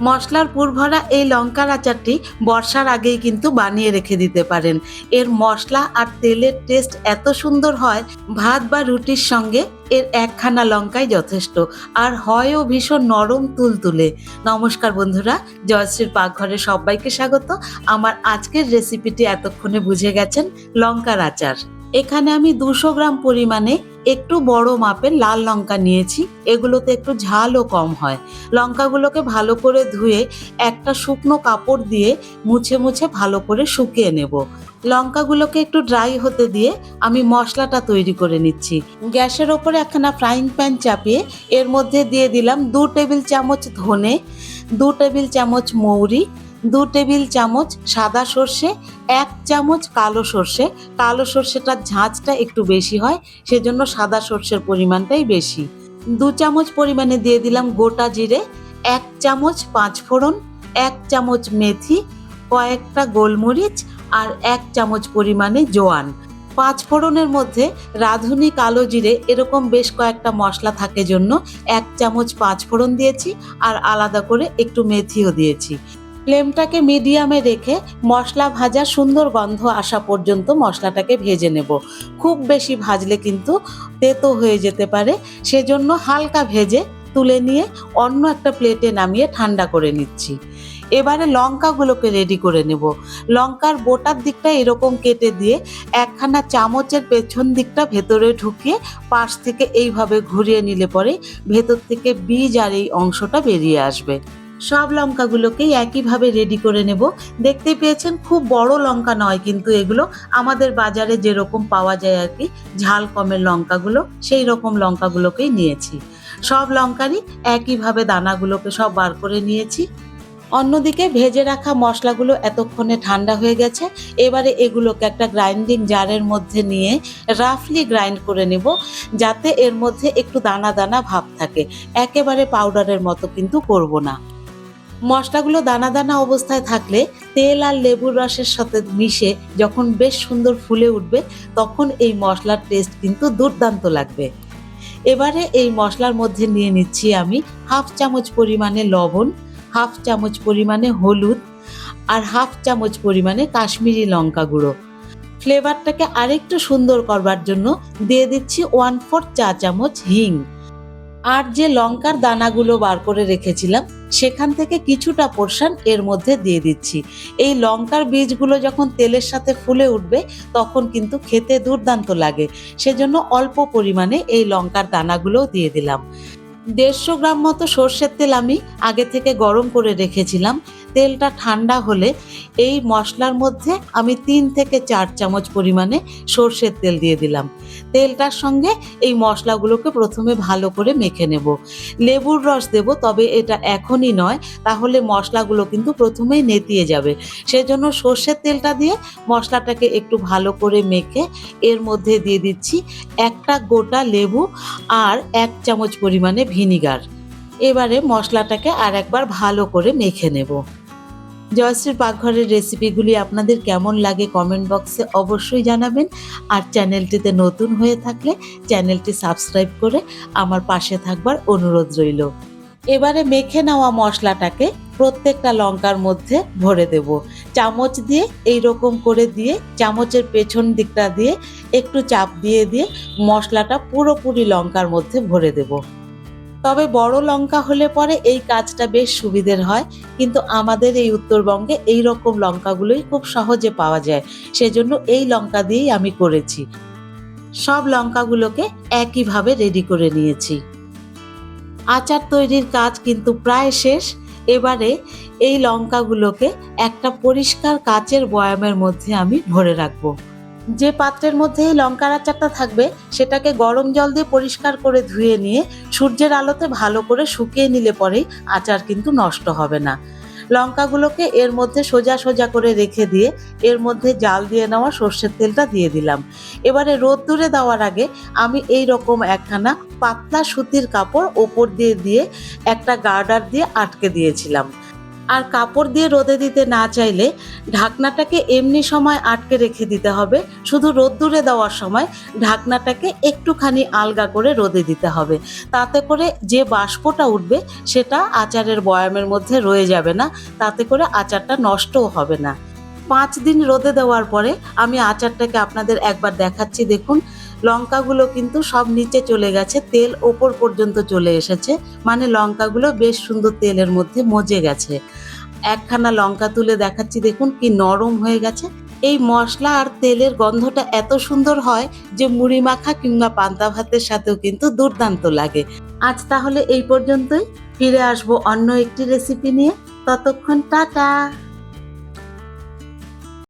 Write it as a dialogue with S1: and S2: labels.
S1: মশলার পুরভরা এই লঙ্কার আচারটি বর্ষার আগেই কিন্তু বানিয়ে রেখে দিতে পারেন। এর মশলা আর তেলের টেস্ট এত সুন্দর হয়, ভাত বা রুটির সঙ্গে এর একখানা লঙ্কাই যথেষ্ট। আর হয়ও ভীষণ নরম তুলতুলে। নমস্কার বন্ধুরা, জয়শ্রীর পাকঘরে সবাইকে স্বাগত। আমার আজকের রেসিপিটি এতক্ষণে বুঝে গেছেন লঙ্কার আচার। এখানে আমি দুশো গ্রাম পরিমাণে একটু বড় মাপের লাল লঙ্কা নিয়েছি। এগুলোতে একটু ঝালও কম হয়। লঙ্কাগুলোকে ভালো করে ধুয়ে একটা শুকনো কাপড় দিয়ে মুছে মুছে ভালো করে শুকিয়ে নেব। লঙ্কাগুলোকে একটু ড্রাই হতে দিয়ে আমি মশলাটা তৈরি করে নিচ্ছি। গ্যাসের ওপরে একখানা ফ্রাইং প্যান চাপিয়ে এর মধ্যে দিয়ে দিলাম দু টেবিল চামচ ধনে, দু টেবিল চামচ মৌরি দু টেবিল চামচ সাদা সর্ষে, এক চামচ কালো সর্ষে। কালো সর্ষেটার ঝাঁঝটা একটু বেশি হয়, সেজন্য সাদা সর্ষের পরিমাণটাই বেশি। দু চামচ পরিমাণে দিয়ে দিলাম গোটা জিরে, এক চামচ পাঁচ ফোড়ন, এক চামচ মেথি, কয়েকটা গোলমরিচ আর এক চামচ পরিমাণে জোয়ান। পাঁচ ফোড়নের মধ্যে রাঁধুনি কালো জিরে, এরকম বেশ কয়েকটা মশলা থাকে জন্য এক চামচ পাঁচ ফোড়ন দিয়েছি আর আলাদা করে একটু মেথিও দিয়েছি। ফ্লেমটাকে মিডিয়ামে রেখে মশলা ভাজা সুন্দর গন্ধ আসা পর্যন্ত মশলাটাকে ভেজে নেব। খুব বেশি ভাজলে কিন্তু তেতো হয়ে যেতে পারে। সেজন্য হালকা ভেজে তুলে নিয়ে অন্য একটা প্লেটে নামিয়ে ঠান্ডা করে নিচ্ছি। এবারে লঙ্কাগুলোকে রেডি করে নেব। লঙ্কার বোটার দিকটা এরকম কেটে দিয়ে একখানা চামচের পেছন দিকটা ভেতরে ঢুকিয়ে পাশ থেকে এইভাবে ঘুরিয়ে নিলে পরে ভেতর থেকে বীজ আর এই অংশটা বেরিয়ে আসবে। সব লঙ্কাগুলোকেই একইভাবে রেডি করে নেব। দেখতে পেয়েছেন, খুব বড় লঙ্কা নয় কিন্তু এগুলো আমাদের বাজারে যেরকম পাওয়া যায় আর কি, ঝাল কমের লঙ্কাগুলো, সেই রকম লঙ্কাগুলোকেই নিয়েছি। সব লঙ্কারই একইভাবে দানাগুলোকে সব বার করে নিয়েছি। অন্যদিকে ভেজে রাখা মশলাগুলো এতক্ষণে ঠান্ডা হয়ে গেছে। এবারে এগুলোকে একটা গ্রাইন্ডিং জারের মধ্যে নিয়ে রাফলি গ্রাইন্ড করে নেব, যাতে এর মধ্যে একটু দানা দানা ভাব থাকে। একেবারে পাউডারের মতো কিন্তু করব না। মশলাগুলো দানা দানা অবস্থায় থাকলে তেল আর লেবুর রসের সাথে মিশে যখন বেশ সুন্দর ফুলে উঠবে, তখন এই মশলার টেস্ট কিন্তু দুর্দান্ত লাগবে। এবারে এই মশলার মধ্যে নিয়ে নিচ্ছি আমি হাফ চামচ পরিমাণে লবণ, হাফ চামচ পরিমাণে হলুদ আর হাফ চামচ পরিমাণে কাশ্মীরি লঙ্কা গুঁড়ো। ফ্লেভারটাকে আরেকটু সুন্দর করবার জন্য দিয়ে দিচ্ছি ওয়ান ফোর চা চামচ হিং। আর যে লঙ্কার দানাগুলো বার করে রেখেছিলাম, সেখান থেকে কিছুটা পোর্শন এর মধ্যে দিয়ে দিচ্ছি। এই লঙ্কার বীজগুলো যখন তেলের সাথে ফুলে উঠবে, তখন কিন্তু খেতে দুর্দান্ত লাগে। সেজন্য অল্প পরিমাণে এই লঙ্কার দানাগুলোও দিয়ে দিলাম। দেড়শো গ্রাম মতো সর্ষের তেল আমি আগে থেকে গরম করে রেখেছিলাম। তেলটা ঠান্ডা হলে এই মশলার মধ্যে আমি তিন থেকে চার চামচ পরিমাণে সর্ষের তেল দিয়ে দিলাম। তেলটার সঙ্গে এই মশলাগুলোকে প্রথমে ভালো করে মেখে নেব। লেবুর রস দেব, তবে এটা এখনই নয়, তাহলে মশলাগুলো কিন্তু প্রথমেই নেতিয়ে যাবে। সেজন্য সর্ষের তেলটা দিয়ে মশলাটাকে একটু ভালো করে মেখে এর মধ্যে দিয়ে দিচ্ছি একটা গোটা লেবু আর এক চামচ পরিমাণে ভিনিগার। এবারে মশলাটাকে আর একবার ভালো করে মেখে নেব। জয়শ্রীর পাকঘরের রেসিপিগুলি আপনাদের কেমন লাগে কমেন্ট বক্সে অবশ্যই জানাবেন। আর চ্যানেলটিতে নতুন হয়ে থাকলে চ্যানেলটি সাবস্ক্রাইব করে আমার পাশে থাকবার অনুরোধ রইল। এবারে মেখে নেওয়া মশলাটাকে প্রত্যেকটা লঙ্কার মধ্যে ভরে দেব। চামচ দিয়ে এই রকম করে দিয়ে, চামচের পেছন দিকটা দিয়ে একটু চাপ দিয়ে দিয়ে মশলাটা পুরোপুরি লঙ্কার মধ্যে ভরে দেবো। তবে বড় লঙ্কা হলে পরে এই কাজটা বেশ সুবিধের হয়। কিন্তু আমাদের এই উত্তরবঙ্গে এই রকম লঙ্কাগুলোই খুব সহজে পাওয়া যায়। সেজন্য এই লঙ্কা দিয়েই আমি করেছি। সব লঙ্কাগুলোকে একইভাবে রেডি করে নিয়েছি। আচার তৈরির কাজ কিন্তু প্রায় শেষ। এবারে এই লঙ্কাগুলোকে একটা পরিষ্কার কাচের বয়ামের মধ্যে আমি ভরে রাখব। যে পাত্রের মধ্যে লঙ্কার আচারটা থাকবে, সেটাকে গরম জল দিয়ে পরিষ্কার করে ধুয়ে নিয়ে সূর্যের আলোতে ভালো করে শুকিয়ে নিলে পরেই আচার কিন্তু নষ্ট হবে না। লঙ্কাগুলোকে এর মধ্যে সোজা সোজা করে রেখে দিয়ে এর মধ্যে জাল দিয়ে নেওয়া সর্ষের তেলটা দিয়ে দিলাম। এবারে রোদ্দুরে দেওয়ার আগে আমি এই রকম একখানা পাতলা সুতির কাপড় ওপর দিয়ে দিয়ে একটা গার্ডার দিয়ে আটকে দিয়েছিলাম। আর কাপড় দিয়ে রোদে দিতে না চাইলে ঢাকনাটাকে এমনি সময় আটকে রেখে দিতে হবে। শুধু রোদ্দুরে দেওয়ার সময় ঢাকনাটাকে একটুখানি আলগা করে রোদে দিতে হবে। তাতে করে যে বাষ্পটা উঠবে সেটা আচারের বয়ামের মধ্যে রয়ে যাবে না। তাতে করে আচারটা নষ্টও হবে না। পাঁচ দিন রোদে দেওয়ার পরে আমি আচারটাকে আপনাদের একবার দেখাচ্ছি। দেখুন লঙ্কাগুলো কিন্তু সব নিচে চলে গেছে, তেল ওপর পর্যন্ত চলে এসেছে। মানে লঙ্কাগুলো বেশ সুন্দর তেলের মধ্যে মজে গেছে। একখানা লঙ্কা তুলে দেখাচ্ছি, দেখুন কি নরম হয়ে গেছে। এই মশলা আর তেলের গন্ধটা এত সুন্দর হয় যে মুড়ি মাখা কিংবা পান্তা ভাতের সাথেও কিন্তু দুর্দান্ত লাগে। আজ তাহলে এই পর্যন্তই। ফিরে আসব অন্য একটি রেসিপি নিয়ে। ততক্ষণ টাটা!